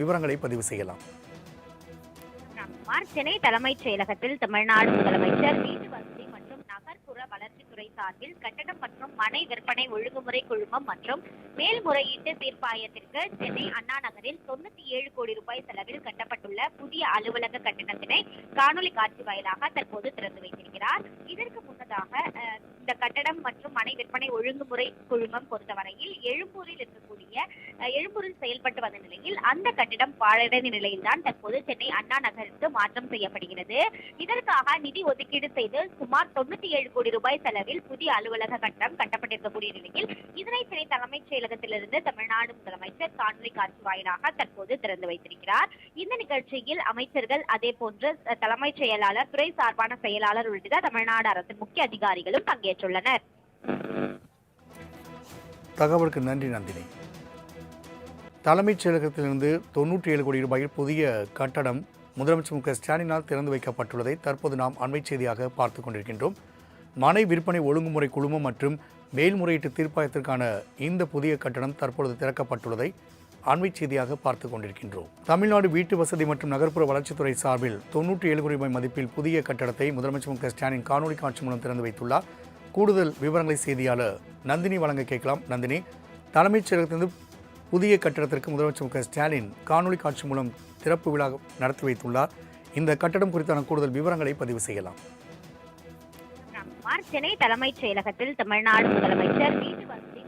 விவரங்களை பதிவு செய்யலாம். சென்னை தலைமைச் செயலகத்தில் தமிழ்நாடு முதலமைச்சர் வீட்டு துறை சார்பில் கட்டடம் மற்றும் மனை விற்பனை ஒழுங்குமுறை குழுமம் மற்றும் மேல்முறையீட்டு தீர்ப்பாயத்திற்கு சென்னை அண்ணா நகரில் தொண்ணூத்தி ஏழு கோடி ரூபாய் செலவில் கட்டப்பட்டுள்ள புதிய அலுவலக கட்டடத்தினை காணொலி காட்சி வாயிலாக தற்போது திறந்து வைத்திருக்கிறார். இதற்கு முன்னதாக இந்த கட்டடம் மற்றும் மனை விற்பனை ஒழுங்குமுறை குழுமம் பொறுத்தவரையில் எழும்பூரில் இருக்கக்கூடிய எழும்பூரில் செயல்பட்டு வந்த நிலையில் அந்த கட்டிடம் பாழடைந்த நிலையில்தான் தற்போது சென்னை அண்ணா நகருக்கு மாற்றம் செய்யப்படுகிறது. இதற்காக நிதி ஒதுக்கீடு செய்து சுமார் தொண்ணூத்தி ஏழு கோடி ரூபாய் செலவில் புதிய அலுவலக கட்டம் கட்டப்பட்டிருக்கக்கூடிய நிலையில் இதனை சென்னை தலைமைச் செயலகத்திலிருந்து தமிழ்நாடு முதலமைச்சர் காணொலி காட்சி வாயிலாக தற்போது திறந்து வைத்திருக்கிறார். இந்த நிகழ்ச்சியில் அமைச்சர்கள் அதே போன்று தலைமைச் செயலாளர் துறை சார்பான செயலாளர் உள்ளிட்ட தமிழ்நாடு அரசின் முக்கிய அதிகாரிகளும் பங்கேற்றுள்ளனர். தகவலுக்கு நன்றி நந்தினி. தலைமைச் செயலகத்திலிருந்து தொண்ணூற்றி ஏழு கோடி ரூபாயில் புதிய கட்டடம் முதலமைச்சர் மு க ஸ்டாலினால் திறந்து வைக்கப்பட்டுள்ளதை தற்போது நாம் அண்மைச் செய்தியாக பார்த்து கொண்டிருக்கின்றோம். மனை விற்பனை ஒழுங்குமுறை குழுமம் மற்றும் மேல்முறையீட்டு தீர்ப்பாயத்திற்கான இந்த புதிய கட்டடம் தற்பொழுது திறக்கப்பட்டுள்ளதை அண்மைச் செய்தியாக பார்த்து கொண்டிருக்கின்றோம். தமிழ்நாடு வீட்டு வசதி மற்றும் நகர்ப்புற வளர்ச்சித்துறை சார்பில் தொண்ணூற்றி ஏழு கோடி ரூபாய் மதிப்பில் புதிய கட்டடத்தை முதலமைச்சர் மு க ஸ்டாலின் காணொலி காட்சி மூலம் திறந்து வைத்துள்ளார். கூடுதல் விவரங்களை செய்தியாளர் நந்தினி வழங்க கேட்கலாம். நந்தினி தலைமைச் செயலகத்திலிருந்து புதிய கட்டடத்திற்கு முதலமைச்சர் மு க ஸ்டாலின் காணொலி காட்சி மூலம் திறப்பு விழா நடத்தி வைத்துள்ளார். இந்த கட்டடம் குறித்தான கூடுதல் விவரங்களை பதிவு செய்யலாம். சென்னை தலைமைச் செயலகத்தில் தமிழ்நாடு முதலமைச்சர் வீட்டு வசதி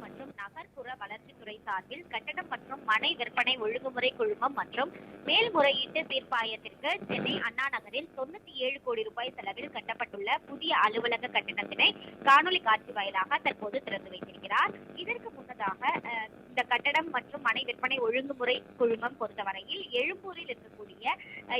துறை சார்பில் கட்டடம் மற்றும் மனை விற்பனை ஒழுங்குமுறை குழுமம் மற்றும் மேல்முறையீட்டு தீர்ப்பாயத்திற்கு சென்னை அண்ணா நகரில் தொண்ணூத்தி ஏழு கோடி ரூபாய் செலவில் கட்டப்பட்டுள்ள புதிய அலுவலக கட்டணத்தினை காணொலி காட்சி வாயிலாக தற்போது திறந்து வைத்திருக்கிறார். இதற்கு முன்னதாக இந்த கட்டடம் மற்றும் மனை விற்பனை ஒழுங்குமுறை குழுமம் பொறுத்தவரையில் எழும்பூரில் இருக்கக்கூடிய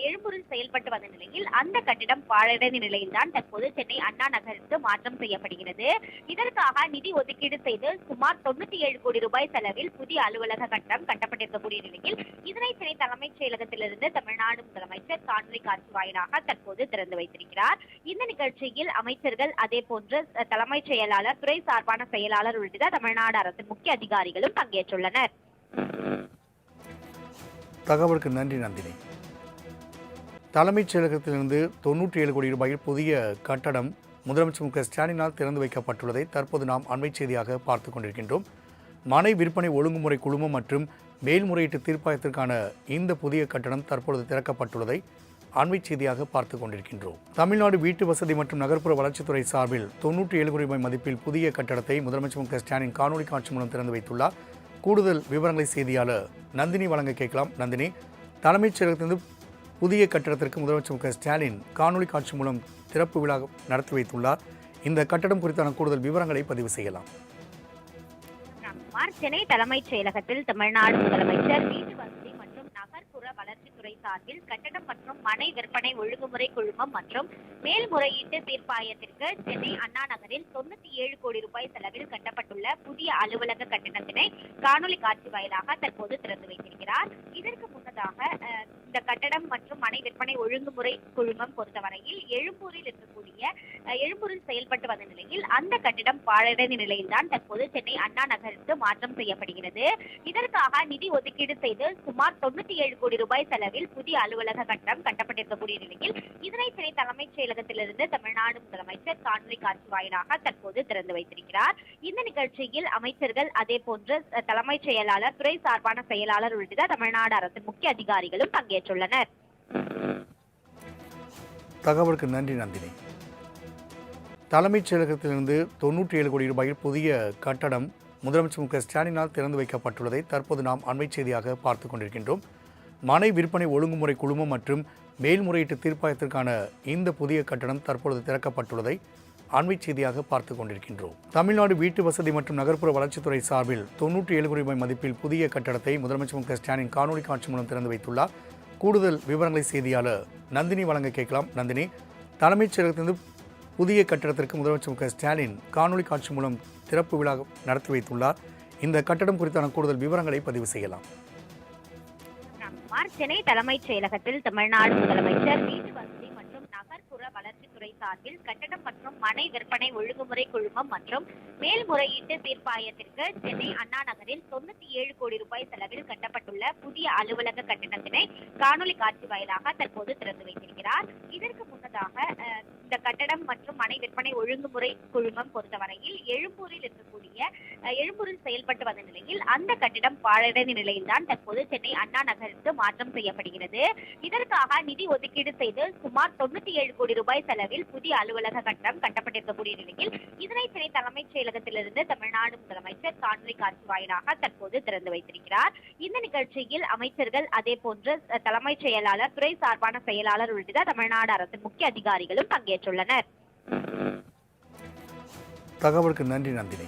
எழும்பூரில் செயல்பட்டு வந்த நிலையில் அந்த கட்டிடம் பாழடைந்த நிலையில்தான் தற்போது சென்னை அண்ணா நகருக்கு மாற்றம் செய்யப்படுகிறது. இதற்காக நிதி ஒதுக்கீடு செய்து சுமார் தொண்ணூத்தி ஏழு கோடி ரூபாய் செலவில் புதிய அலுவலக கட்டம் கட்டப்பட்டிருக்கக்கூடிய நிலையில் இதனை சென்னை தலைமைச் செயலகத்திலிருந்து தமிழ்நாடு முதலமைச்சர் காணொலி காட்சி வாயிலாக தற்போது திறந்து வைத்திருக்கிறார். இந்த நிகழ்ச்சியில் அமைச்சர்கள் அதே போன்று தலைமைச் செயலாளர் துறை சார்பான செயலாளர் உள்ளிட்ட தமிழ்நாடு அரசின் முக்கிய அதிகாரிகளும் பங்கேற்றுள்ளனர். தகவலுக்கு நன்றி நந்தினி. தலைமைச் செயலகத்திலிருந்து தொன்னூற்றி ஏழு கோடி ரூபாயில் புதிய கட்டடம் முதலமைச்சர் மு க ஸ்டாலினால் திறந்து வைக்கப்பட்டுள்ளதை தற்போது நாம் அண்மைச் செய்தியாக பார்த்து கொண்டிருக்கின்றோம். மனை விற்பனை ஒழுங்குமுறை குழுமம் மற்றும் மேல்முறையீட்டு தீர்ப்பாயத்திற்கான இந்த புதிய கட்டடம் தற்பொழுது திறக்கப்பட்டுள்ளதை அண்மை செய்தியாக பார்த்து கொண்டிருக்கின்றோம். தமிழ்நாடு வீட்டு வசதி மற்றும் நகர்ப்புற வளர்ச்சித்துறை சார்பில் தொண்ணூற்றி ஏழு கோடி ரூபாய் மதிப்பில் புதிய கட்டடத்தை முதலமைச்சர் மு க ஸ்டாலின் காணொலி காட்சி மூலம் திறந்து வைத்துள்ளார். கூடுதல் விவரங்களை செய்தியாளர் நந்தினி வழங்க கேட்கலாம். நந்தினி தலைமைச் செயலகத்திலிருந்து புதிய கட்டடத்திற்கு முதலமைச்சர் மு க ஸ்டாலின் காணொலி காட்சி மூலம் திறப்பு விழா நடத்தி வைத்துள்ளார். இந்த கட்டடம் குறித்தான கூடுதல் விவரங்களை பதிவு செய்யலாம். ராம்குமார் சென்னை தலைமைச் செயலகத்தில் தமிழ்நாடு முதலமைச்சர் வீட்டு வசதி மற்றும் நகர்ப்புற வளர்ச்சித்துறை சார்பில் கட்டடம் மற்றும் மனை விற்பனை ஒழுங்குமுறை குழுமம் மற்றும் மேல்முறையீட்டு தீர்ப்பாயத்திற்கு சென்னை அண்ணா நகரில் தொண்ணூத்தி ஏழு கோடி ரூபாய் செலவில் கட்டப்பட்டுள்ள புதிய அலுவலக கட்டணத்தினை காணொலி காட்சி வாயிலாக தற்போது திறந்து வைத்திருக்கிறார். இதற்கு முன்னதாக இந்த கட்டடம் மற்றும் மனை விற்பனை ஒழுங்குமுறை குழுமம் பொறுத்தவரையில் எழும்பூரில் இருக்கக்கூடிய எழும்பூரில் செயல்பட்டு வந்த நிலையில் அந்த கட்டிடம் பாழடைந்த நிலையில்தான் தற்போது சென்னை அண்ணா நகருக்கு மாற்றம் செய்யப்படுகிறது. இதற்காக நிதி ஒதுக்கீடு செய்து சுமார் தொண்ணூத்தி ஏழு கோடி ரூபாய் செலவில் புதிய அலுவலக கட்டடம் கட்டப்பட்டிருக்கக்கூடிய நிலையில் இதனை சென்னை தலைமைச் செயலகத்திலிருந்து தமிழ்நாடு முதலமைச்சர் காணொலி காட்சி வாயிலாக தற்போது திறந்து வைத்திருக்கிறார். இந்த நிகழ்ச்சியில் அமைச்சர்கள் அதே போன்று தலைமைச் செயலாளர் துறை சார்பான செயலாளர் உள்ளிட்ட தமிழ்நாடு அரசின் முக்கிய அதிகாரிகளும் பங்கேற்றுள்ளனர். தகவலுக்கு நன்றி நந்தினி. தலைமைச் செயலகத்திலிருந்து தொண்ணூற்றி ஏழு கோடி ரூபாயில் புதிய கட்டடம் முதலமைச்சர் மு க ஸ்டாலினால் திறந்து வைக்கப்பட்டுள்ளதை தற்போது நாம் அண்மைச் செய்தியாக பார்த்து கொண்டிருக்கின்றோம். மனை விற்பனை ஒழுங்குமுறை குழுமம் மற்றும் மேல்முறையீட்டு தீர்ப்பாயத்திற்கான இந்த புதிய கட்டடம் தற்பொழுது திறக்கப்பட்டுள்ளதை அண்மை செய்தியாக பார்த்து கொண்டிருக்கின்றோம். தமிழ்நாடு வீட்டு வசதி மற்றும் நகர்ப்புற வளர்ச்சித்துறை சார்பில் தொண்ணூற்றி ஏழு கோடி ரூபாய் மதிப்பில் புதிய கட்டடத்தை முதலமைச்சர் மு க ஸ்டாலின் காணொலி காட்சி மூலம் திறந்து வைத்துள்ளார். கூடுதல் விவரங்களை செய்தியாளர் நந்தினி வழங்க கேட்கலாம். நந்தினி தலைமைச் செயலகத்திலிருந்து புதிய கட்டடத்திற்கு முதலமைச்சர் மு க ஸ்டாலின் காணொலி காட்சி மூலம் திறப்பு விழா நடத்தி வைத்துள்ளார். இந்த கட்டடம் குறித்தான கூடுதல் விவரங்களை பதிவு செய்யலாம். ராம்குமார் சென்னை தலைமைச் செயலகத்தில் தமிழ்நாடு முதலமைச்சர் வீட்டு வசதி மற்றும் நகர்ப்புற வளர்ச்சித்துறை சார்பில் கட்டடம் மற்றும் மனை விற்பனை ஒழுங்குமுறை குழுமம் மற்றும் மேல்முறையீட்டு தீர்ப்பாயத்திற்கு சென்னை அண்ணா நகரில் தொண்ணூத்தி ஏழு கோடி ரூபாய் செலவில் கட்டப்பட்டுள்ள புதிய அலுவலக கட்டணத்தினை காணொலி காட்சி வாயிலாக தற்போது திறந்து வைத்திருக்கிறார். இதற்கு முன்னதாக இந்த கட்டடம் மற்றும் மனை விற்பனை ஒழுங்குமுறை குழுமம் பொறுத்தவரையில் எழும்பூரில் இருக்கக்கூடிய எழும்பூரில் செயல்பட்டு வந்த நிலையில் அந்த கட்டிடம் பாழடைந்த நிலையில்தான் தற்போது சென்னை அண்ணா நகருக்கு மாற்றம் செய்யப்படுகிறது. இதற்காக நிதி ஒதுக்கீடு செய்து சுமார் தொண்ணூத்தி ஏழு கோடி ரூபாய் செலவில் புதிய அலுவலக கட்டடம் கட்டப்பட்டிருக்கக்கூடிய நிலையில் இதனை சென்னை தலைமைச் செயலகத்திலிருந்து தமிழ்நாடு முதலமைச்சர் காணொலி காட்சி வாயிலாக தற்போது திறந்து வைத்திருக்கிறார். இந்த நிகழ்ச்சியில் அமைச்சர்கள் அதே போன்று தலைமைச் செயலாளர் துறை சார்பான செயலாளர் உள்ளிட்ட தமிழ்நாடு அரசின் முக்கிய அதிகாரிகளும் பங்கேற்றுள்ளனர். தகவலுக்கு நன்றி நந்தினி.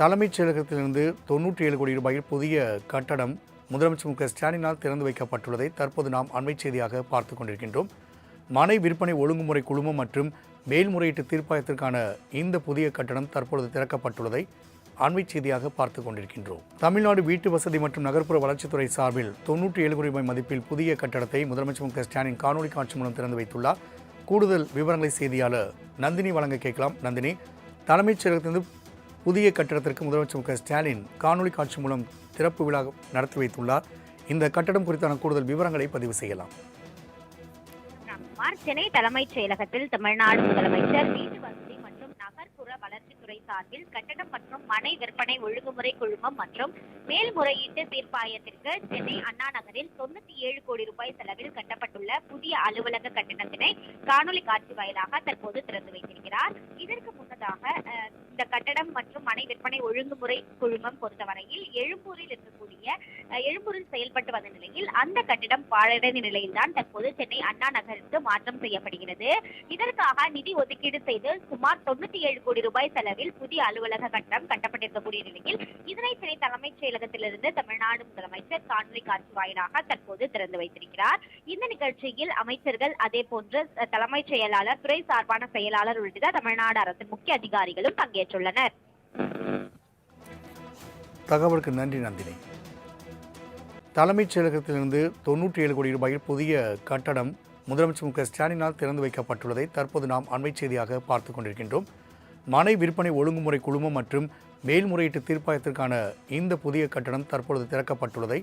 தலைமைச் செயலகத்திலிருந்து தொன்னூற்றி ஏழு கோடி ரூபாயில் புதிய கட்டடம் முதலமைச்சர் மு க ஸ்டாலினால் திறந்து வைக்கப்பட்டுள்ளதை தற்போது நாம் அண்மைச் செய்தியாக பார்த்து கொண்டிருக்கின்றோம். மனை விற்பனை ஒழுங்குமுறை குழுமம் மற்றும் மேல்முறையீட்டு தீர்ப்பாயத்திற்கான இந்த புதிய கட்டடம் தற்பொழுது திறக்கப்பட்டுள்ளதை அண்மை செய்தியாக பார்த்து கொண்டிருக்கின்றோம். தமிழ்நாடு வீட்டு வசதி மற்றும் நகர்ப்புற வளர்ச்சித்துறை சார்பில் தொண்ணூற்றி ஏழு கோடி ரூபாய் மதிப்பில் புதிய கட்டடத்தை முதலமைச்சர் மு க ஸ்டாலின் காணொலி காட்சி மூலம் திறந்து வைத்துள்ளார். கூடுதல் விவரங்களை செய்தியாளர் நந்தினி வழங்க கேட்கலாம். நந்தினி தலைமைச் செயலகத்திலிருந்து புதிய கட்டடத்திற்கு முதலமைச்சர் மு க ஸ்டாலின் காணொலி காட்சி மூலம் திறப்பு விழா நடத்தி வைத்துள்ளார். இந்த கட்டடம் குறித்தான கூடுதல் விவரங்களை பதிவு செய்யலாம். சென்னை தலைமைச் செயலகத்தில் தமிழ்நாடு முதலமைச்சர் வீட்டு வசதி மற்றும் நகர்ப்புற வளர்ச்சித்துறை சார்பில் கட்டடம் மற்றும் மனை விற்பனை ஒழுங்குமுறை குழுமம் மற்றும் மேல்முறையீட்டு தீர்ப்பாயத்திற்கு சென்னை அண்ணா நகரில் தொண்ணூத்தி ஏழு கோடி ரூபாய் செலவில் கட்டப்பட்டுள்ள புதிய அலுவலக கட்டடத்தினை காணொலி காட்சி வாயிலாக தற்போது திறந்து வைத்திருக்கிறார். இதற்கு முன்னதாக இந்த கட்டடம் மற்றும் மனை விற்பனை ஒழுங்குமுறை குழுமம் பொறுத்தவரையில் எழும்பூரில் இருக்கக்கூடிய எழும்பூரில் செயல்பட்டு வந்த நிலையில் அந்த கட்டிடம் பாழடைந்த நிலையில்தான் தற்போது சென்னை அண்ணா நகருக்கு மாற்றம் செய்யப்படுகிறது. இதற்காக நிதி ஒதுக்கீடு செய்து சுமார் தொண்ணூத்தி ஏழு கோடி ரூபாய் செலவில் புதிய அலுவலக கட்டம் கட்டப்பட்டிருக்கக்கூடிய நிலையில் இதனை சென்னை தலைமைச் செயலகத்திலிருந்து தமிழ்நாடு முதலமைச்சர் காணொலி காட்சி வாயிலாக தற்போது திறந்து வைத்திருக்கிறார். இந்த நிகழ்ச்சியில் அமைச்சர்கள் அதே போன்று தலைமைச் செயலாளர் துறை சார்பான செயலாளர் உள்ளிட்ட தமிழ்நாடு அரசின் முக்கிய அதிகாரிகளும் பங்கேற்றுள்ளனர். தகவலுக்கு நன்றி நந்தினி. தலைமைச் செயலகத்திலிருந்து தொண்ணூற்றி ஏழு கோடி ரூபாயில் புதிய கட்டடம் முதலமைச்சர் மு க ஸ்டாலினால் திறந்து வைக்கப்பட்டுள்ளதை தற்போது நாம் அண்மைச் செய்தியாக பார்த்து கொண்டிருக்கின்றோம். மனை விற்பனை ஒழுங்குமுறை குழுமம் மற்றும் மேல்முறையீட்டு தீர்ப்பாயத்திற்கான இந்த புதிய கட்டடம் தற்பொழுது திறக்கப்பட்டுள்ளதை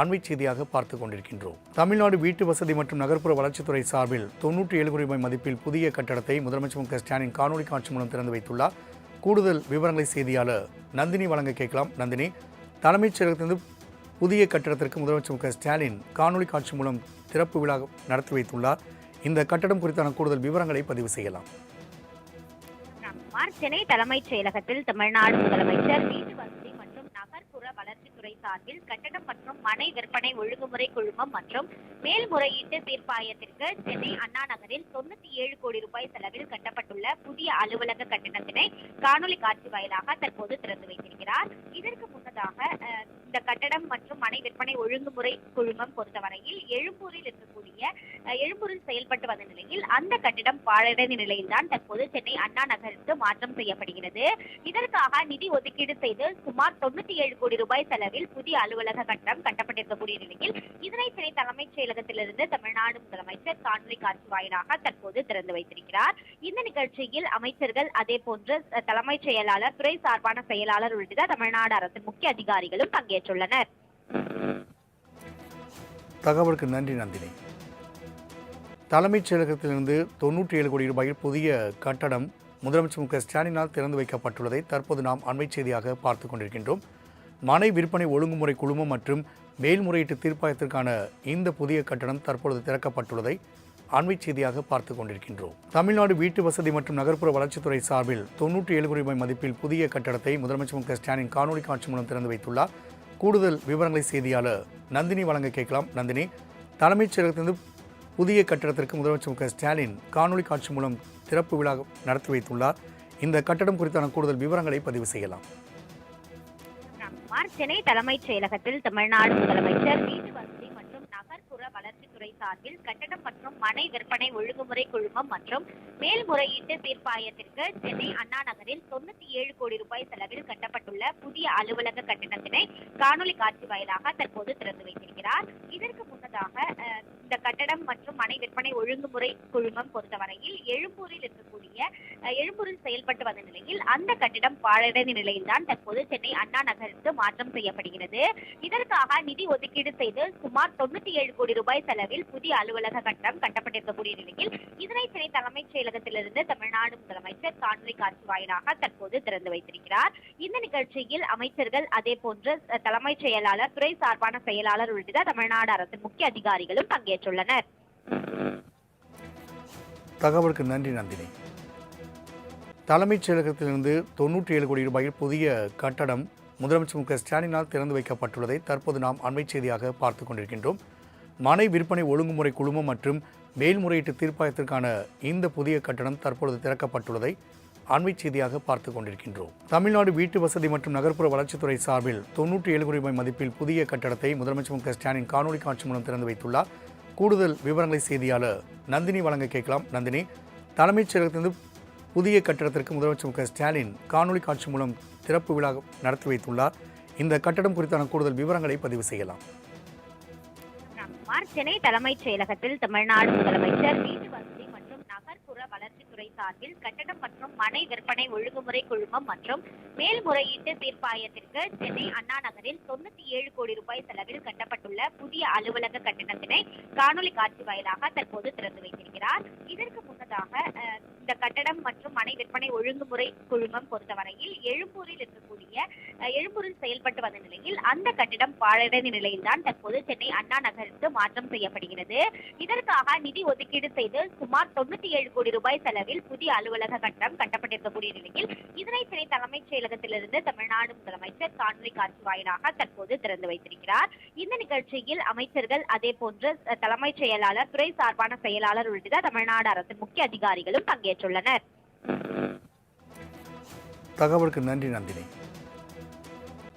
அண்மைச் செய்தியாக பார்த்து கொண்டிருக்கின்றோம். தமிழ்நாடு வீட்டு வசதி மற்றும் நகர்ப்புற வளர்ச்சித்துறை சார்பில் தொண்ணூற்றி ஏழு கோடி ரூபாய் மதிப்பில் புதிய கட்டடத்தை முதலமைச்சர் மு க ஸ்டாலின் காணொலி காட்சி மூலம் திறந்து வைத்துள்ளார். கூடுதல் விவரங்களை செய்தியாளர் நந்தினி வழங்க கேட்கலாம். நந்தினி தலைமைச் செயலகத்திலிருந்து புதிய கட்டடத்திற்கு முதலமைச்சர் மு க ஸ்டாலின் காணொலி காட்சி மூலம் திறப்பு விழா நடத்தி வைத்துள்ளார். இந்த கட்டடம் குறித்தான கூடுதல் விவரங்களை பதிவு செய்யலாம். மார்ச் சென்னை தலைமைச் செயலகத்தில் தமிழ்நாடு முதலமைச்சர் வீட்டு வசதி சார்பில் கட்டடம் மற்றும் மனை விற்பனை ஒழுங்குமுறை குழுமம் மற்றும் மேல்முறையீட்டு தீர்ப்பாயத்திற்கு சென்னை அண்ணா நகரில் தொண்ணூத்தி ஏழு கோடி ரூபாய் செலவில் கட்டப்பட்டுள்ள புதிய அலுவலக கட்டணத்தினை காணொலி காட்சி வாயிலாக தற்போது திறந்து வைத்திருக்கிறார். இதற்கு முன்னதாக இந்த கட்டடம் மற்றும் மனை விற்பனை ஒழுங்குமுறை குழுமம் பொறுத்தவரையில் எழும்பூரில் இருக்கக்கூடிய எழும்பூரில் செயல்பட்டு வந்த நிலையில் அந்த கட்டிடம் பாழடைந்த நிலையில்தான் தற்போது சென்னை அண்ணா நகருக்கு மாற்றம் செய்யப்படுகிறது. இதற்காக நிதி ஒதுக்கீடு செய்து சுமார் தொண்ணூத்தி ஏழு கோடி ரூபாய் செலவில் புதிய அலுவலக கட்டடம் கட்டப்பட்டிருக்கக்கூடிய நிலையில் இதனை சென்னை தலைமைச் செயலகத்திலிருந்து தமிழ்நாடு முதலமைச்சர் காணொலி காட்சி வாயிலாக தற்போது திறந்து வைத்திருக்கிறார். இந்த நிகழ்ச்சியில் அமைச்சர்கள் அதே போன்று தலைமைச் செயலாளர் துறை சார்பான செயலாளர் உள்ளிட்ட தமிழ்நாடு அரசின் முக்கிய அதிகாரிகளும் பங்கேற்றுள்ளனர். தகவலுக்கு நன்றி நந்தினி. தலைமைச் செயலகத்திலிருந்து தொண்ணூற்றி ஏழு கோடி ரூபாயில் புதிய கட்டடம் முதலமைச்சர் மு க ஸ்டாலினால் திறந்து வைக்கப்பட்டுள்ளதை தற்போது நாம் அண்மைச் செய்தியாக பார்த்து கொண்டிருக்கின்றோம். மனை விற்பனை ஒழுங்குமுறை குழுமம் மற்றும் மேல்முறையீட்டு தீர்ப்பாயத்திற்கான இந்த புதிய கட்டடம் தற்பொழுது திறக்கப்பட்டுள்ளதை அண்மை செய்தியாக பார்த்து கொண்டிருக்கின்றோம். தமிழ்நாடு வீட்டு வசதி மற்றும் நகர்ப்புற வளர்ச்சித்துறை சார்பில் தொண்ணூற்றி ஏழு கோடி ரூபாய் மதிப்பில் புதிய கட்டடத்தை முதலமைச்சர் மு க ஸ்டாலின் காணொலி காட்சி மூலம் திறந்து வைத்துள்ளார். கூடுதல் விவரங்களை செய்தியாளர் நந்தினி வழங்க கேட்கலாம். நந்தினி தலைமைச் செயலகத்திலிருந்து புதிய கட்டடத்திற்கு முதலமைச்சர் மு க ஸ்டாலின் காணொலி காட்சி மூலம் திறப்பு விழா நடத்தி வைத்துள்ளார். இந்த கட்டடம் குறித்தான கூடுதல் விவரங்களை பதிவு செய்யலாம். குமார் சென்னை தலைமைச் செயலகத்தில் தமிழ்நாடு முதலமைச்சர் வீட்டு துறை சார்பில் கட்டடம் மற்றும் மனை விற்பனை ஒழுங்குமுறை குழுமம் மற்றும் மேல்முறையீட்டு தீர்ப்பாயத்திற்கு சென்னை அண்ணா நகரில் தொண்ணூத்தி ஏழு கோடி ரூபாய் செலவில் கட்டப்பட்டுள்ள புதிய அலுவலக கட்டணத்தினை காணொலி காட்சி வாயிலாக தற்போது திறந்து வைத்திருக்கிறார். இதற்கு முன்னதாக இந்த கட்டடம் மற்றும் மனை விற்பனை ஒழுங்குமுறை குழுமம் பொறுத்தவரையில் எழும்பூரில் இருக்கக்கூடிய எழும்பூரில் செயல்பட்டு வந்த நிலையில் அந்த கட்டிடம் பாழடைந்த நிலையில்தான் தற்போது சென்னை அண்ணா நகருக்கு மாற்றம் செய்யப்படுகிறது. இதற்காக நிதி ஒதுக்கீடு செய்து சுமார் தொண்ணூத்தி ஏழு கோடி ரூபாய் செலவில் புதிய அலுவலக கட்டடம் கட்டப்பட்டிருக்கக்கூடிய நிலையில் இதனை சென்னை தலைமைச் செயலகத்திலிருந்து தமிழ்நாடு முதலமைச்சர் காணொலி காட்சி வாயிலாக தற்போது திறந்து வைத்திருக்கிறார். இந்த நிகழ்ச்சியில் அமைச்சர்கள் அதே போன்று தலைமைச் செயலாளர் துறை சார்பான செயலாளர் உள்ளிட்ட தமிழ்நாடு அரசின் முக்கிய அதிகாரிகளும் பங்கேற்றுள்ளனர். தகவலுக்கு நன்றி நந்தினி. தலைமைச் செயலகத்திலிருந்து தொன்னூற்றி ஏழு கோடி ரூபாயில் புதிய கட்டடம் முதலமைச்சர் மு க ஸ்டாலினால் திறந்து வைக்கப்பட்டுள்ளதை தற்போது நாம் அண்மைச் செய்தியாக பார்த்து கொண்டிருக்கின்றோம். மனை விற்பனை ஒழுங்குமுறை குழுமம் மற்றும் மேல்முறையீட்டு தீர்ப்பாயத்திற்கான இந்த புதிய கட்டடம் தற்பொழுது திறக்கப்பட்டுள்ளதை அண்மை செய்தியாக பார்த்து கொண்டிருக்கின்றோம். தமிழ்நாடு வீட்டு வசதி மற்றும் நகர்ப்புற வளர்ச்சித்துறை சார்பில் தொண்ணூற்றி ஏழு கோடி ரூபாய் மதிப்பில் புதிய கட்டடத்தை முதலமைச்சர் மு க ஸ்டாலின் காணொலி காட்சி மூலம் திறந்து வைத்துள்ளார். கூடுதல் விவரங்களை செய்தியாளர் நந்தினி வழங்க கேட்கலாம். நந்தினி தலைமைச் செயலகத்திலிருந்து புதிய கட்டடத்திற்கு முதலமைச்சர் மு க ஸ்டாலின் காணொலி காட்சி மூலம் திறப்பு விழா நடத்தி வைத்துள்ளார். இந்த கட்டடம் குறித்தான கூடுதல் விவரங்களை பதிவு செய்யலாம். சென்னை தலைமைச் செயலகத்தில் தமிழ்நாடு முதலமைச்சர் வீட்டு வசதி துறை சார்பில் கட்டடம் மற்றும் மனை விற்பனை ஒழுங்குமுறை குழுமம் மற்றும் மேல்முறையீட்டு தீர்ப்பாயத்திற்கு சென்னை அண்ணா நகரில் தொண்ணூத்தி ஏழு கோடி ரூபாய் செலவில் கட்டப்பட்டுள்ள புதிய அலுவலக கட்டணத்தினை காணொலி காட்சி வாயிலாக தற்போது திறந்து வைத்திருக்கிறார். இதற்கு முன்னதாக இந்த கட்டடம் மற்றும் மனை விற்பனை ஒழுங்குமுறை குழுமம் பொறுத்தவரையில் எழும்பூரில் இருக்கக்கூடிய எழும்பூரில் செயல்பட்டு வந்த நிலையில் அந்த கட்டிடம் பாழடைந்த நிலையில்தான் தற்போது சென்னை அண்ணா நகருக்கு மாற்றம் செய்யப்படுகிறது. இதற்காக நிதி ஒதுக்கீடு செய்து சுமார் தொண்ணூத்தி ஏழு கோடி ரூபாய் செலவில் புதிய அலுவலக கட்டடம் கட்டப்பட்டிருக்கக்கூடிய நிலையில் இதனை சென்னை தலைமைச் செயலகத்திலிருந்து தமிழ்நாடு முதலமைச்சர் காணொலி காட்சி வாயிலாக தற்போது திறந்து வைத்திருக்கிறார். இந்த நிகழ்ச்சியில் அமைச்சர்கள் அதே போன்று தலைமைச் செயலாளர் துறை சார்பான செயலாளர் உள்ளிட்ட தமிழ்நாடு அரசின் முக்கிய அதிகாரிகளும் பங்கேற்றுள்ளனர். தகவலுக்கு நன்றி நந்தினி.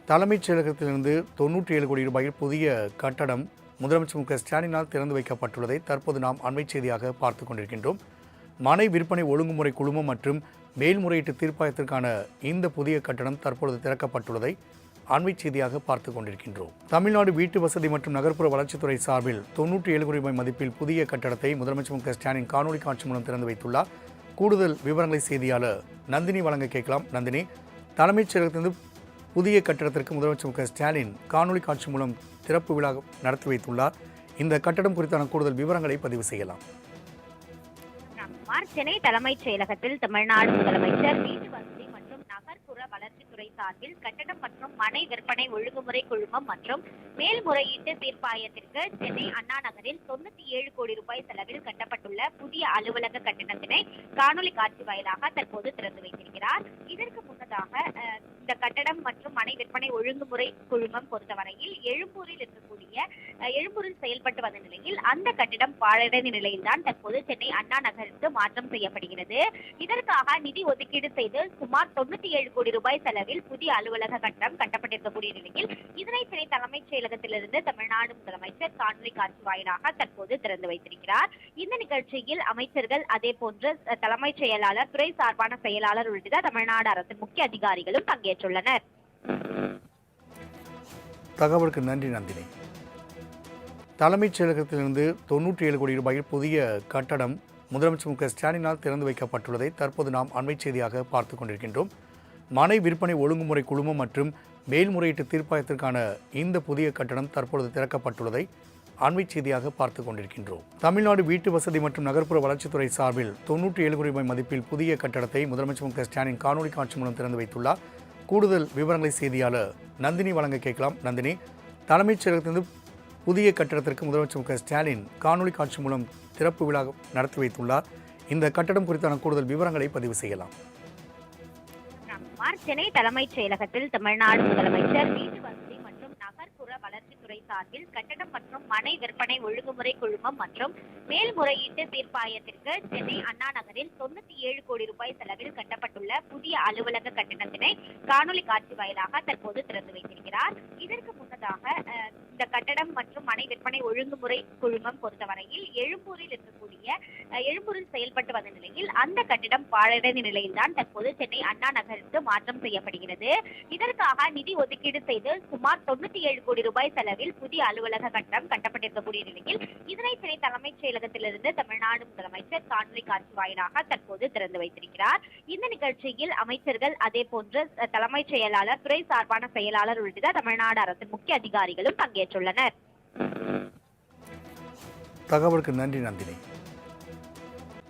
தலைமைச் செயலகத்திலிருந்து தொன்னூற்றி ஏழு கோடி ரூபாயில் புதிய கட்டடம் முதலமைச்சர் மு க ஸ்டாலினால் திறந்து வைக்கப்பட்டுள்ளதை தற்போது நாம் அண்மைச் செய்தியாக பார்த்து கொண்டிருக்கின்றோம். மனை விற்பனை ஒழுங்குமுறை குழுமம் மற்றும் மேல்முறையீட்டு தீர்ப்பாயத்திற்கான இந்த புதிய கட்டடம் தற்பொழுது திறக்கப்பட்டுள்ளதை அண்மை செய்தியாக பார்த்து கொண்டிருக்கின்றோம். தமிழ்நாடு வீட்டு வசதி மற்றும் நகர்ப்புற வளர்ச்சித்துறை சார்பில் தொண்ணூற்றி ஏழு கோடி ரூபாய் மதிப்பில் புதிய கட்டடத்தை முதலமைச்சர் மு க ஸ்டாலின் காணொலி காட்சி மூலம் திறந்து வைத்துள்ளார். கூடுதல் விவரங்களை செய்தியாளர் நந்தினி வழங்க கேட்கலாம். நந்தினி தலைமைச் செயலகத்திலிருந்து புதிய கட்டடத்திற்கு முதலமைச்சர் மு க ஸ்டாலின் காணொலி காட்சி மூலம் திறப்பு விழா நடத்தி வைத்துள்ளார். இந்த கட்டடம் குறித்தான கூடுதல் விவரங்களை பதிவு செய்யலாம். ராம்குமார் சென்னை தலைமைச் செயலகத்தில் தமிழ்நாடு முதலமைச்சர் வீட்டு வசதி மற்றும் நகர்ப்புற வளர்ச்சித்துறை சார்பில் கட்டடம் மற்றும் மனை விற்பனை ஒழுங்குமுறை குழுமம் மற்றும் மேல்முறையீட்டு தீர்ப்பாயத்திற்கு சென்னை அண்ணா நகரில் தொண்ணூத்தி ஏழு கோடி ரூபாய் செலவில் கட்டப்பட்டுள்ள புதிய அலுவலக கட்டணத்தினை காணொலி காட்சி வாயிலாக தற்போது திறந்து வைத்திருக்கிறார். இதற்கு முன்னதாக இந்த கட்டடம் மற்றும் மனை விற்பனை ஒழுங்குமுறை குழுமம் பொறுத்தவரையில் எழும்பூரில் இருக்கக்கூடிய எழும்பூரில் செயல்பட்டு வந்த நிலையில் அந்த கட்டிடம் பாழடைந்த நிலையில்தான் தற்போது சென்னை அண்ணா நகருக்கு மாற்றம் செய்யப்படுகிறது. இதற்காக நிதி ஒதுக்கீடு செய்து சுமார் தொண்ணூத்தி ஏழு கோடி ரூபாய் செலவில் புதிய அலுவலக கட்டடம் கட்டப்பட்டிருக்கக்கூடிய நிலையில் இதனை சென்னை தலைமைச் செயலகத்திலிருந்து தமிழ்நாடு முதலமைச்சர் காணொலி காட்சி வாயிலாக தற்போது திறந்து வைத்திருக்கிறார். இந்த நிகழ்ச்சியில் அமைச்சர்கள் அதே போன்று தலைமைச் செயலாளர் துறை சார்பான செயலாளர் உள்ளிட்ட தமிழ்நாடு அரசின் முக்கிய அதிகாரிகளும் பங்கேற்றுள்ளனர். தகவலுக்கு நன்றி நந்தினி. தலைமைச் செயலகத்திலிருந்து தொண்ணூற்றி ஏழு கோடி ரூபாயில் புதிய கட்டடம் முதலமைச்சர் மு க ஸ்டாலினால் திறந்து வைக்கப்பட்டுள்ளதை தற்போது நாம் அண்மைச் செய்தியாக பார்த்து கொண்டிருக்கின்றோம். மனை விற்பனை ஒழுங்குமுறை குழுமம் மற்றும் மேல்முறையீட்டு தீர்ப்பாயத்திற்கான இந்த புதிய கட்டடம் தற்பொழுது திறக்கப்பட்டுள்ளதை அண்மை செய்தியாக பார்த்து கொண்டிருக்கின்றோம். தமிழ்நாடு வீட்டு வசதி மற்றும் நகர்ப்புற வளர்ச்சித்துறை சார்பில் தொண்ணூற்றி ஏழு கோடி ரூபாய் மதிப்பில் புதிய கட்டடத்தை முதலமைச்சர் மு க ஸ்டாலின் காணொலி காட்சி மூலம் திறந்து வைத்துள்ளார். கூடுதல் விவரங்களை செய்தியாளர் நந்தினி வழங்க கேட்கலாம். நந்தினி தலைமைச் செயலகத்திலிருந்து புதிய கட்டடத்திற்கு முதலமைச்சர் மு க ஸ்டாலின் காணொலி காட்சி மூலம் திறப்பு விழா நடத்தி வைத்துள்ளார். இந்த கட்டடம் குறித்தான கூடுதல் விவரங்களை பதிவு செய்யலாம். குமார் சென்னை தலைமைச் செயலகத்தில் தமிழ்நாடு முதலமைச்சர் வீட்டு வசதி துறை சார்பில் கட்டடம் மற்றும் மனை விற்பனை ஒழுங்குமுறை குழுமம் மற்றும் மேல்முறையீட்டு தீர்ப்பாயத்திற்கு சென்னை அண்ணா நகரில் தொண்ணூத்தி ஏழு கோடி ரூபாய் செலவில் கட்டப்பட்டுள்ள புதிய அலுவலக கட்டடத்தினை காணொலி காட்சி வாயிலாக தற்போது திறந்து வைத்திருக்கிறார். இதற்கு முன்னதாக இந்த கட்டடம் மற்றும் மனை விற்பனை ஒழுங்குமுறை குழுமம் பொறுத்தவரையில் எழும்பூரில் இருக்கக்கூடிய எழும்பூரில் செயல்பட்டு வந்த நிலையில் அந்த கட்டிடம் பாழடைந்த நிலையில் தான் தற்போது சென்னை அண்ணா நகருக்கு மாற்றம் செய்யப்படுகிறது. இதற்காக நிதி ஒதுக்கீடு செய்து சுமார் தொண்ணூத்தி ஏழு கோடி ரூபாய் செலவில் புதிய அலுவலக கட்டம் கட்டப்பட்டிருக்கக்கூடிய நிலையில் இதனை சென்னை தலைமைச் செயலகத்திலிருந்து தமிழ்நாடு முதலமைச்சர் காணொலி காட்சி வாயிலாக தற்போது திறந்து வைத்திருக்கிறார். இந்த நிகழ்ச்சியில் அமைச்சர்கள் அதே போன்று தலைமைச் செயலாளர் துறை சார்பான செயலாளர் உள்ளிட்ட தமிழ்நாடு அரசின் முக்கிய அதிகாரிகளும் பங்கேற்றுள்ளனர். தகவலுக்கு நன்றி நந்தினி.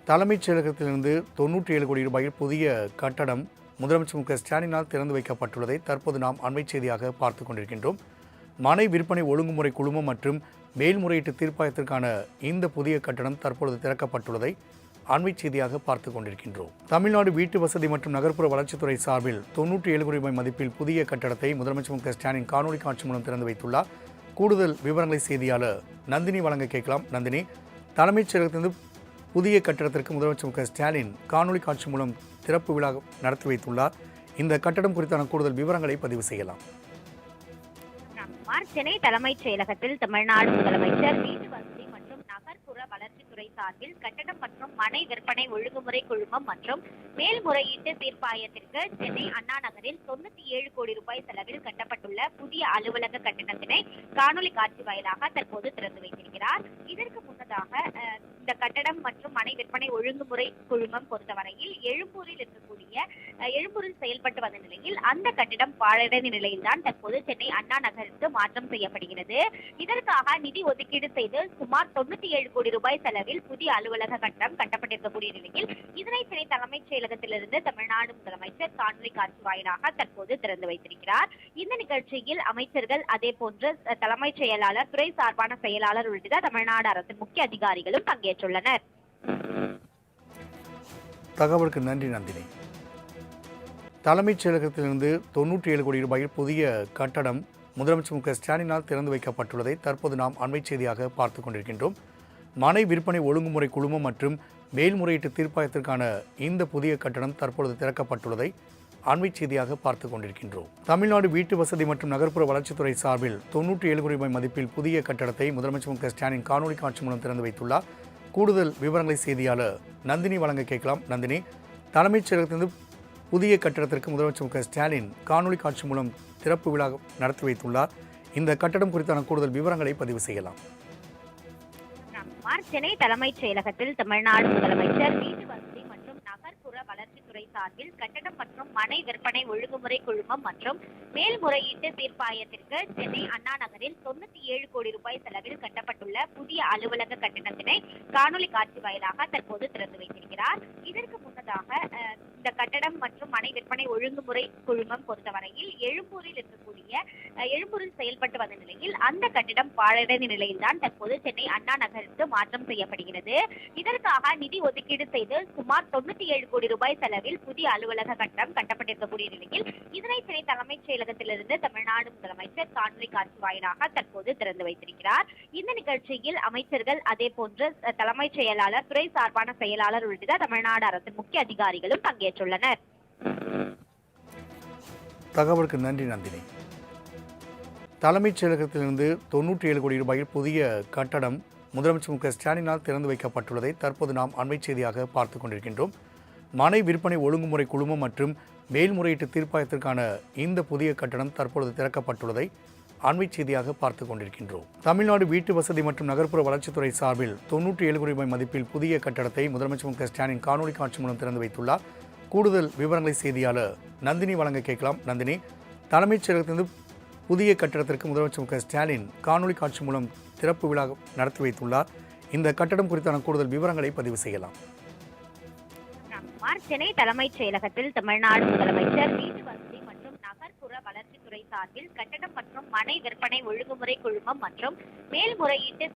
தலைமைச் செயலகத்திலிருந்து தொண்ணூற்றி ஏழு கோடி ரூபாயில் புதிய கட்டடம் முதலமைச்சர் மு க ஸ்டாலினால் திறந்து வைக்கப்பட்டுள்ளதை தற்போது நாம் அண்மைச் செய்தியாக பார்த்து கொண்டிருக்கின்றோம். மனை விற்பனை ஒழுங்குமுறை குழுமம் மற்றும் மேல்முறையீட்டு தீர்ப்பாயத்திற்கான இந்த புதிய கட்டடம் தற்பொழுது திறக்கப்பட்டுள்ளதை அண்மைச் செய்தியாக பார்த்து கொண்டிருக்கின்றோம். தமிழ்நாடு வீட்டு வசதி மற்றும் நகர்ப்புற வளர்ச்சித்துறை சார்பில் தொண்ணூற்றி ஏழு கோடி ரூபாய் மதிப்பில் புதிய கட்டடத்தை முதலமைச்சர் மு க ஸ்டாலின் காணொலி காட்சி மூலம் திறந்து வைத்துள்ளார். கூடுதல் விவரங்களை செய்தியாளர் நந்தினி வழங்க கேட்கலாம். நந்தினி தலைமைச் செயலகத்திலிருந்து புதிய கட்டடத்திற்கு முதலமைச்சர் மு க ஸ்டாலின் காணொலி காட்சி மூலம் திறப்பு விழா நடத்தி வைத்துள்ளார். இந்த கட்டடம் குறித்தான கூடுதல் விவரங்களை பதிவு செய்யலாம். குமார் சென்னை தலைமைச் செயலகத்தில் தமிழ்நாடு முதலமைச்சர் வீட்டு வசதி மற்றும் நகர்ப்புற வளர்ச்சித்துறை சார்பில் கட்டடம் மற்றும் மனை விற்பனை ஒழுங்குமுறை குழுமம் மற்றும் மேல்முறையீட்டு தீர்ப்பாயத்திற்கு சென்னை அண்ணா நகரில் தொண்ணூத்தி ஏழு கோடி ரூபாய் செலவில் கட்டப்பட்டுள்ள புதிய அலுவலக கட்டணத்தினை காணொலி காட்சி வாயிலாக தற்போது திறந்து வைத்திருக்கிறார். இதற்கு முன்னதாக கட்டடம் மற்றும் மனை விற்பனை ஒழுங்குமுறை குழுமம் பொறுத்தவரையில் எழும்பூரில் இருக்கக்கூடிய எழும்பூரில் செயல்பட்டு வந்த நிலையில் அந்த கட்டிடம் பாழடைந்த நிலையில்தான் தற்போது சென்னை அண்ணா நகருக்கு மாற்றம் செய்யப்படுகிறது. இதற்காக நிதி ஒதுக்கீடு செய்து சுமார் தொண்ணூத்தி ஏழு கோடி ரூபாய் செலவில் புதிய அலுவலக கட்டடம் கட்டப்பட்டிருக்கக்கூடிய நிலையில் இதனை சென்னை தலைமைச் செயலகத்திலிருந்து தமிழ்நாடு முதலமைச்சர் காணொலி காட்சி வாயிலாக தற்போது திறந்து வைத்திருக்கிறார். இந்த நிகழ்ச்சியில் அமைச்சர்கள் அதே போன்று தலைமைச் செயலாளர் துறை சார்பான செயலாளர் உள்ளிட்ட தமிழ்நாடு அரசின் முக்கிய அதிகாரிகளும் பங்கேற்றுள்ளனர். தகவலுக்கு நன்றி நந்தினி. தலைமைச் செயலகத்திலிருந்து தொண்ணூற்றி ஏழு கோடி ரூபாயில் புதிய கட்டடம் முதலமைச்சர் மு க ஸ்டாலினால் திறந்து வைக்கப்பட்டுள்ளதை தற்போது நாம் அண்மை செய்தியாக பார்த்து கொண்டிருக்கின்றோம். மனை விற்பனை ஒழுங்குமுறை குழுமம் மற்றும் மேல்முறையீட்டு தீர்ப்பாயத்திற்கான இந்த புதிய கட்டடம் தற்பொழுது திறக்கப்பட்டுள்ளதை அண்மை செய்தியாக பார்த்து கொண்டிருக்கின்றோம். தமிழ்நாடு வீட்டு வசதி மற்றும் நகர்ப்புற வளர்ச்சித்துறை சார்பில் தொண்ணூற்றி ஏழு கோடி ரூபாய் மதிப்பில் புதிய கட்டடத்தை முதலமைச்சர் மு க ஸ்டாலின் காணொலி காட்சி மூலம் திறந்து வைத்துள்ளார். கூடுதல் விவரங்களை செய்தியாளர் நந்தினி வழங்க கேட்கலாம். நந்தினி தலைமைச் செயலகத்திலிருந்து புதிய கட்டடத்திற்கு முதலமைச்சர் மு ஸ்டாலின் காணொலி காட்சி மூலம் திறப்பு விழா நடத்தி வைத்துள்ளார். இந்த கட்டடம் குறித்தான கூடுதல் விவரங்களை பதிவு செய்யலாம். சென்னை தலைமைச் செயலகத்தில் தமிழ்நாடு முதலமைச்சர் வீட்டு வசதி மற்றும் நகர்ப்புற துறை சார்பில் கட்டடம் மற்றும் மனை விற்பனை ஒழுங்குமுறை குழுமம் மற்றும் மேல்முறையீட்டு தீர்ப்பாயத்திற்கு சென்னை அண்ணா நகரில் தொண்ணூத்தி ஏழு கோடி ரூபாய் செலவில் கட்டப்பட்டுள்ள புதிய அலுவலக கட்டடத்தினை காணொலி காட்சி வாயிலாக தற்போது திறந்து வைத்திருக்கிறார். இதற்கு முன்னதாக இந்த கட்டடம் மற்றும் மனை விற்பனை ஒழுங்குமுறை குழுமம் பொறுத்தவரையில் எழும்பூரில் இருக்கக்கூடிய எழும்பூரில் செயல்பட்டு வந்த நிலையில் அந்த கட்டிடம் பாழடைந்த நிலையில்தான் தற்போது சென்னை அண்ணா நகருக்கு மாற்றம் செய்யப்படுகிறது. இதற்காக நிதி ஒதுக்கீடு செய்து சுமார் தொண்ணூத்தி ஏழு கோடி ரூபாய் செலவில் நகரில் புதிய அலுவலக கட்டம் கட்டப்பட்டிருக்கக்கூடிய நிலையில் இதனை சென்னை தலைமைச் செயலகத்திலிருந்து தமிழ்நாடு முதலமைச்சர் காணொலி காட்சி வாயிலாக தற்போது திறந்து வைத்திருக்கிறார். இந்த நிகழ்ச்சியில் அமைச்சர்கள் அதே போன்று தலைமைச் செயலாளர் துறை சார்பான செயலாளர் உள்ளிட்ட தமிழ்நாடு அரசின் முக்கிய அதிகாரிகளும் பங்கேற்றுள்ளனர். தகவலுக்கு நன்றி நந்தினி. தலைமைச் செயலகத்திலிருந்து தொன்னூற்றி ஏழு கோடி ரூபாயில் புதிய கட்டடம் முதலமைச்சர் மு க ஸ்டாலினால் திறந்து வைக்கப்பட்டுள்ளதை தற்போது நாம் அண்மைச் செய்தியாக பார்த்து கொண்டிருக்கின்றோம். மனை விற்பனை ஒழுங்குமுறை குழுமம் மற்றும் மேல்முறையீட்டு தீர்ப்பாயத்திற்கான இந்த புதிய கட்டடம் தற்பொழுது திறக்கப்பட்டுள்ளதை அண்மை செய்தியாக பார்த்து கொண்டிருக்கின்றோம். தமிழ்நாடு வீட்டு வசதி மற்றும் நகர்ப்புற வளர்ச்சித்துறை சார்பில் தொண்ணூற்றி ஏழு கோடி ரூபாய் மதிப்பில் புதிய கட்டடத்தை முதலமைச்சர் மு க ஸ்டாலின் காணொலி காட்சி மூலம் திறந்து வைத்துள்ளார். கூடுதல் விவரங்களை செய்தியாளர் நந்தினி வழங்க கேட்கலாம். நந்தினி தலைமைச் செயலகத்திலிருந்து புதிய கட்டடத்திற்கு முதலமைச்சர் மு க ஸ்டாலின் காணொலி காட்சி மூலம் திறப்பு விழா நடத்தி வைத்துள்ளார். இந்த கட்டடம் குறித்தான கூடுதல் விவரங்களை பதிவு செய்யலாம். ராம்குமார் சென்னை தலைமைச் செயலகத்தில் தமிழ்நாடு முதலமைச்சர் வீட்டு வசதி மற்றும் நகர்ப்புற வளர்ச்சித்துறை சார்பில் கட்டடம் மற்றும் மனை விற்பனை ஒழுங்குமுறை குழுமம் மற்றும் மேல்முறையீட்டு